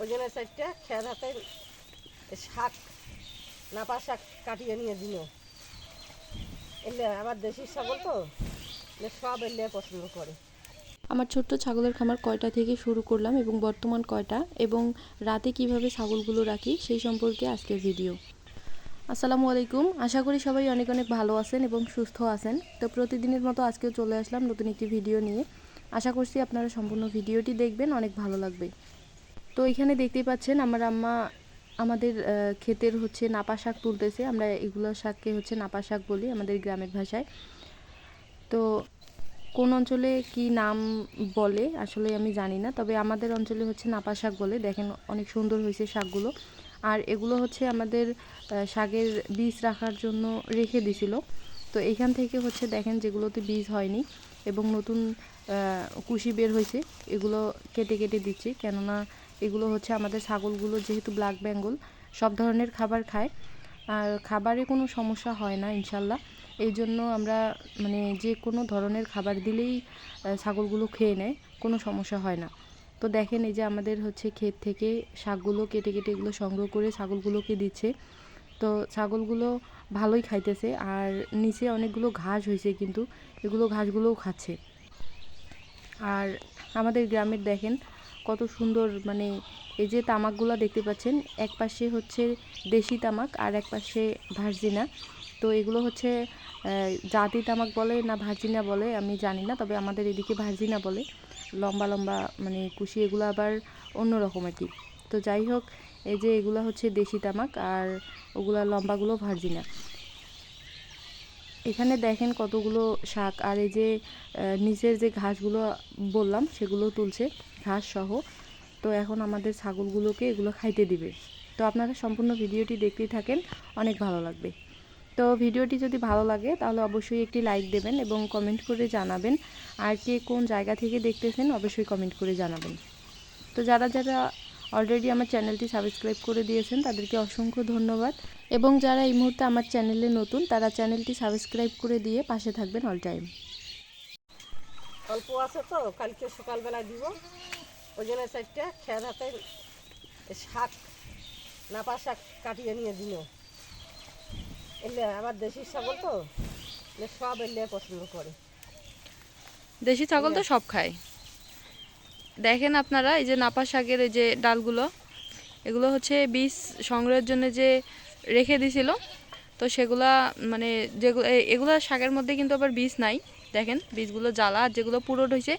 ওই জন্য চারটা খেয়ার হাতে শাক নাপা শাক কাটিয়ে নিয়ে দিল। এলে আমার দেশি ছাগল তো সব এলে পছন্দ করে। আমার ছোট্ট ছাগলের খামার কয়টা থেকে শুরু করলাম এবং বর্তমান কয়টা, এবং রাতে কীভাবে ছাগলগুলো রাখি, সেই সম্পর্কে আজকের ভিডিও। আসসালামু আলাইকুম। আশা করি সবাই অনেক অনেক ভালো আছেন এবং সুস্থ আছেন। তো প্রতিদিনের মতো আজকেও চলে আসলাম নতুন একটি ভিডিও নিয়ে। আশা করছি আপনারা সম্পূর্ণ ভিডিওটি দেখবেন, অনেক ভালো লাগবে। তো এখানে দেখতেই পাচ্ছেন আমার আম্মা আমাদের ক্ষেতের হচ্ছে নাপা শাক তুলতেছে। আমরা এগুলো শাককে হচ্ছে নাপা শাক বলি আমাদের গ্রামের ভাষায়। তো কোন অঞ্চলে কি নাম বলে আসলে আমি জানি না, তবে আমাদের অঞ্চলে হচ্ছে নাপা শাক বলে। দেখেন অনেক সুন্দর হয়েছে শাকগুলো। আর এগুলো হচ্ছে আমাদের শাকের বীজ রাখার জন্য রেখে দিছিল। তো এখান থেকে হচ্ছে দেখেন যেগুলোতে বীজ হয়নি এবং নতুন কুশি বের হয়েছে, এগুলো কেটে কেটে দিচ্ছি। কেননা এগুলো হচ্ছে আমাদের ছাগলগুলো যেহেতু ব্ল্যাক বেঙ্গল সব ধরনের খাবার খায়। আর খাবারে কোনো সমস্যা হয় না, ইনশাল্লাহ। এই জন্য আমরা মানে যে কোনো ধরনের খাবার দিলেই ছাগলগুলো খেয়ে নেয়, কোনো সমস্যা হয় না। তো দেখেন এই যে আমাদের হচ্ছে ক্ষেত থেকে শাকগুলো কেটে কেটে এগুলো সংগ্রহ করে ছাগলগুলোকে দিচ্ছে। তো ছাগলগুলো ভালোই খাইতেছে, আর নিচে অনেকগুলো ঘাস হয়েছে কিন্তু এগুলো ঘাসগুলোও খাচ্ছে। আর আমাদের গ্রামের দেখেন কত সুন্দর মানে এই যে তামাকগুলো দেখতে পাচ্ছেন, এক পাশে হচ্ছে দেশি তামাক আর এক পাশে ভার্জিনা। তো এগুলো হচ্ছে জাতি তামাক বলে না ভার্জিনা বলে আমি জানি না, তবে আমাদের এদিকে ভার্জিনা বলে। লম্বা লম্বা মানে কুশি, এগুলো আবার অন্যরকম আর কি। তো যাই হোক, এই যে এগুলো হচ্ছে দেশি তামাক আর ওগুলা লম্বাগুলো ভার্জিনা। এখানে দেখেন কতগুলো শাক আর এই যে নিচের যে ঘাসগুলো বললাম, সেগুলো তুলছে, ঘাস সহ। তো এখন আমাদের ছাগলগুলোকে এগুলো খাইতে দিবে। তো আপনারা সম্পূর্ণ ভিডিওটি দেখতেই থাকেন, অনেক ভালো লাগবে। তো ভিডিওটি যদি ভালো লাগে, তাহলে অবশ্যই একটি লাইক দেবেন এবং কমেন্ট করে জানাবেন। আর কে কোন জায়গা থেকে দেখতেছেন, অবশ্যই কমেন্ট করে জানাবেন। তো যারা যারা অলরেডি আমার চ্যানেলটি সাবস্ক্রাইব করে দিয়েছেন তাদেরকে অসংখ্য ধন্যবাদ। এবং যারা এই মুহূর্তে আমার চ্যানেলে নতুন তারা চ্যানেলটি সাবস্ক্রাইব করে দিয়ে পাশে থাকবেন অল টাইম অল্প আছে তো কালকে সকালবেলা দিব। ওই জন্য চারটা খেয়ার হাতে শাক নাপা শাক কাটিয়ে নিয়ে দিল। এলে আমার দেশি ছাগল তো সব এলে পছন্দ করে। দেশি ছাগল তো সব খায়। দেখেন আপনারা, এই যে নাপা শাকের এই যে ডালগুলো, এগুলো হচ্ছে বীজ সংগ্রহের জন্য যে রেখে দিছিল, তো সেগুলা মানে যেগুলো এগুলো শাকের মধ্যে কিন্তু আবার বীজ নাই। দেখেন, বীজগুলো জ্বালা যেগুলো পুরোট হয়েছে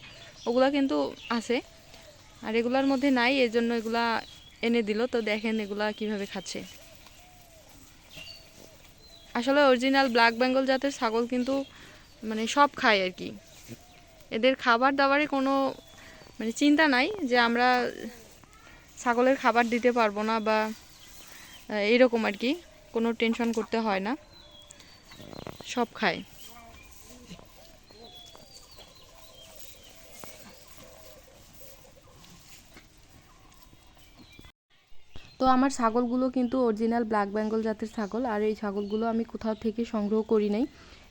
ওগুলা কিন্তু আছে। আর এগুলার মধ্যে নাই, এই জন্য এগুলা এনে দিল। তো দেখেন এগুলা কীভাবে খাচ্ছে। আসলে অরিজিনাল ব্ল্যাক বেঙ্গল জাতের ছাগল কিন্তু মানে সব খায় আর কি। এদের খাবার দাবারে কোনো মানে চিন্তা নাই যে আমরা ছাগলের খাবার দিতে পারব না বা এইরকম আর কি, কোনো টেনশন করতে হয় না। সব খায়। তো আমার ছাগলগুলো কিন্তু অরিজিনাল ব্ল্যাক বেঙ্গল জাতের ছাগল, আর এই ছাগলগুলো আমি কোথাও থেকে সংগ্রহ করি নাই।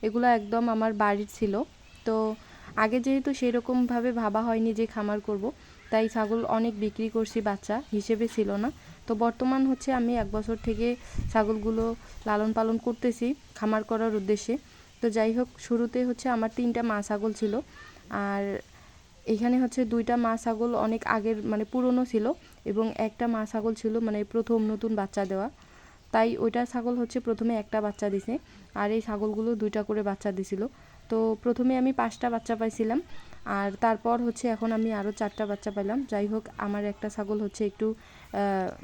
এগুলো একদম আমার বাড়ির ছিল। তো আগে যেহেতু সেরকমভাবে ভাবা হয়নি যে খামার করব, তাই ছাগল অনেক বিক্রি করছি বাচ্চা হিসেবে ছিল না। তো বর্তমান হচ্ছে আমি এক বছর থেকে ছাগলগুলো লালন পালন করতেছি খামার করার উদ্দেশ্যে। তো যাই হোক, শুরুতে হচ্ছে আমার তিনটা মা ছাগল ছিল। আর এখানে হচ্ছে দুইটা মা ছাগল অনেক আগের মানে পুরনো ছিল এবং একটা মা ছাগল ছিল মানে প্রথম নতুন বাচ্চা দেওয়া। তাই ওইটা ছাগল হচ্ছে প্রথমে একটা বাচ্চা দিছে আর এই ছাগলগুলো দুইটা করে বাচ্চা দিছিল। তো প্রথমে আমি পাঁচটা বাচ্চা পাইছিলাম, আর তারপর হচ্ছে এখন আমি আরও চারটা বাচ্চা পাইলাম। যাই হোক, আমার একটা ছাগল হচ্ছে একটু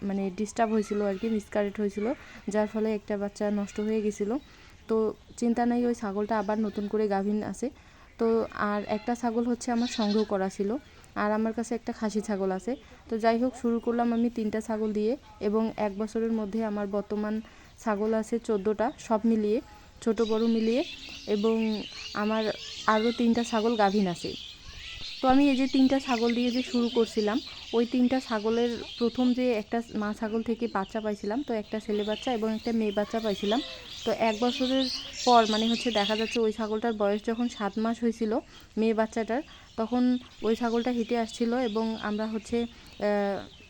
মানে ডিস্টার্ব হয়েছিল আর কি মিসকারেট হয়েছিল, যার ফলে একটা বাচ্চা নষ্ট হয়ে গেছিল। তো চিন্তা নাই, ওই ছাগলটা আবার নতুন করে গাভিন আছে। তো আর একটা ছাগল হচ্ছে আমার সংগ্রহ করা ছিল, আর আমার কাছে একটা খাসি ছাগল আছে। তো যাই হোক, শুরু করলাম আমি তিনটা ছাগল দিয়ে, এবং এক বছরের মধ্যে আমার বর্তমান ছাগল আছে চোদ্দোটা, সব মিলিয়ে ছোট বড় মিলিয়ে এবং আমার আরও তিনটা ছাগল গাভিন আছে। তো আমি এই যে তিনটা ছাগল দিয়ে যে শুরু করছিলাম, ওই তিনটা ছাগলের প্রথম যে একটা মা ছাগল থেকে বাচ্চা পাইছিলাম, তো একটা ছেলে বাচ্চা এবং একটা মেয়ে বাচ্চা পাইছিলাম। তো এক বছরের পর মানে হচ্ছে দেখা যাচ্ছে ওই ছাগলটার বয়স যখন সাত মাস হয়েছিল মেয়ে বাচ্চাটার, তখন ওই ছাগলটা হেঁটে আসছিল এবং আমরা হচ্ছে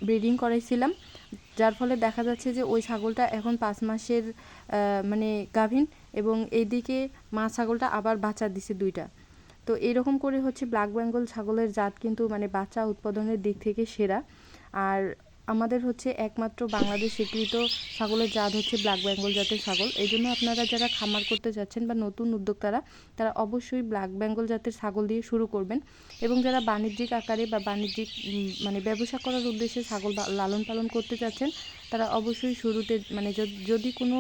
ব্রিডিং করাইছিলাম। যার ফলে দেখা যাচ্ছে যে ওই ছাগলটা এখন পাঁচ মাসের মানে গাভিন এবং এইদিকে মা ছাগলটা আবার বাচ্চা দিছে দুইটা। তো এরকম করে হচ্ছে ব্ল্যাক বেঙ্গল ছাগলের জাত কিন্তু মানে বাচ্চা উৎপাদনের দিক থেকে সেরা। আর আমাদের হচ্ছে একমাত্র বাংলাদেশ স্বীকৃত ছাগলের জাত হচ্ছে ব্ল্যাক বেঙ্গল জাতের ছাগল। এই জন্য আপনারা যারা খামার করতে যাচ্ছেন বা নতুন উদ্যোক্তারা, তারা অবশ্যই ব্ল্যাক বেঙ্গল জাতের ছাগল দিয়ে শুরু করবেন এবং যারা বাণিজ্যিক আকারে বা বাণিজ্যিক মানে ব্যবসা করার উদ্দেশ্যে ছাগল লালন পালন করতে চাচ্ছেন তারা অবশ্যই শুরুতে মানে যদি কোনো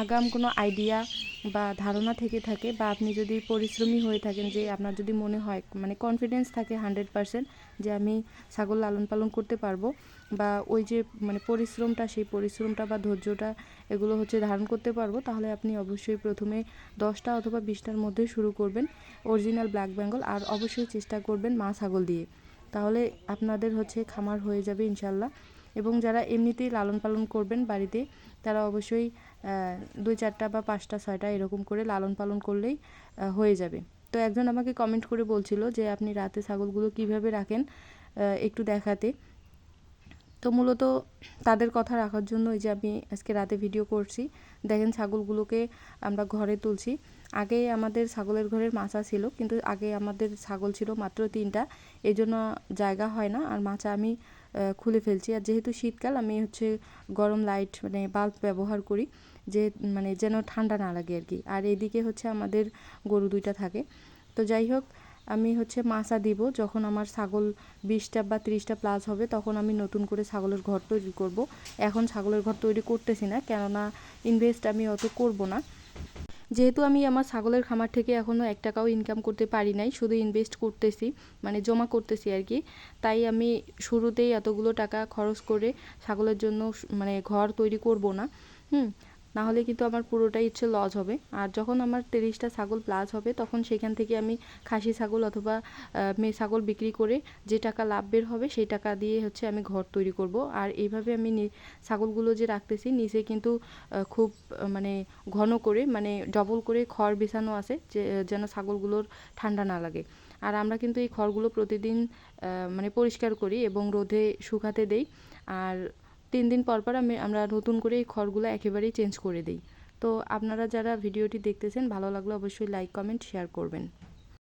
আগাম কোনো আইডিয়া বা ধারণা থেকে থাকে বা আপনি যদি পরিশ্রমী হয়ে থাকেন যে আপনার যদি মনে হয় মানে কনফিডেন্স থাকে হান্ড্রেড পারসেন্ট যে আমি ছাগল লালন পালন করতে পারব বা ওই যে মানে পরিশ্রমটা, সেই পরিশ্রমটা বা ধৈর্যটা এগুলো হচ্ছে ধারণ করতে পারব, তাহলে আপনি অবশ্যই প্রথমে দশটা অথবা বিশটার মধ্যে শুরু করবেন অরিজিনাল ব্ল্যাক বেঙ্গল আর অবশ্যই চেষ্টা করবেন মা ছাগল দিয়ে। তাহলে আপনাদের হচ্ছে খামার হয়ে যাবে ইনশাল্লাহ। এবং যারা এমনিতেই লালন পালন করবেন বাড়িতে, তারা অবশ্যই দুই চারটা বা পাঁচটা, ছয়টা এরকম করে লালন পালন করলেই হয়ে যাবে। তো একজন আমাকে কমেন্ট করে বলছিল যে, আপনি রাতে ছাগলগুলো কীভাবে রাখেন? একটু দেখাতে। তো মূলত তাদের কথা রাখার জন্য এই যে আমি আজকে রাতে ভিডিও করছি। দেখেন ছাগলগুলোকে আমরা ঘরে তুলছি। আগে আমাদের ছাগলের ঘরের মাচা ছিল, কিন্তু আগে আমাদের ছাগল ছিল মাত্র তিনটা। এই জন্য জায়গা হয় না, আর মাচা আমি খুলে ফেলছি। আর যেহেতু শীতকাল, আমি হচ্ছে গরম লাইট মানে বাল্ব ব্যবহার করি, যে মানে যেন ঠান্ডা না লাগে আর কি। আর এদিকে হচ্ছে আমাদের গরু দুইটা থাকে। তো যাই হোক আমি হচ্ছে মাছা দিব, যখন আমার ছাগল বিশটা বা তিরিশটা প্লাস হবে, তখন আমি নতুন করে ছাগলের ঘর তৈরি করব। এখন ছাগলের ঘর তৈরি করতেছি না, কেননা ইনভেস্ট আমি অত করব না। যেহেতু আমি আমার ছাগলের খামার থেকে এখনও এক টাকাও ইনকাম করতে পারি নাই, শুধু ইনভেস্ট করতেছি মানে জমা করতেছি আর কি। তাই আমি শুরুতেই এতগুলো টাকা খরচ করে ছাগলের জন্য মানে ঘর তৈরি করব না। হুম না হলে কিন্তু আমার পুরোটাই ইচ্ছে লস হবে। আর যখন আমার তিরিশটা ছাগল প্লাস হবে, তখন সেখান থেকে আমি খাসি ছাগল অথবা মেয়ে ছাগল বিক্রি করে যে টাকা লাভ বের হবে, সেই টাকা দিয়ে হচ্ছে আমি ঘর তৈরি করব। আর এইভাবে আমি ছাগলগুলো যে রাখতেছি নিচে কিন্তু খুব মানে ঘন করে মানে ডবল করে খড় বিছানো আছে যে, যেন ছাগলগুলোর ঠান্ডা না লাগে। আর আমরা কিন্তু এই খড়গুলো প্রতিদিন মানে পরিষ্কার করি এবং রোদে শুকাতে দেই। আর তিন দিন পর পর আমি, আমরা নতুন করে এই খড়গুলো একেবারেই চেঞ্জ করে দিই। তো আপনারা যারা ভিডিওটি দেখতেছেন, ভালো লাগলে অবশ্যই লাইক কমেন্ট শেয়ার করবেন।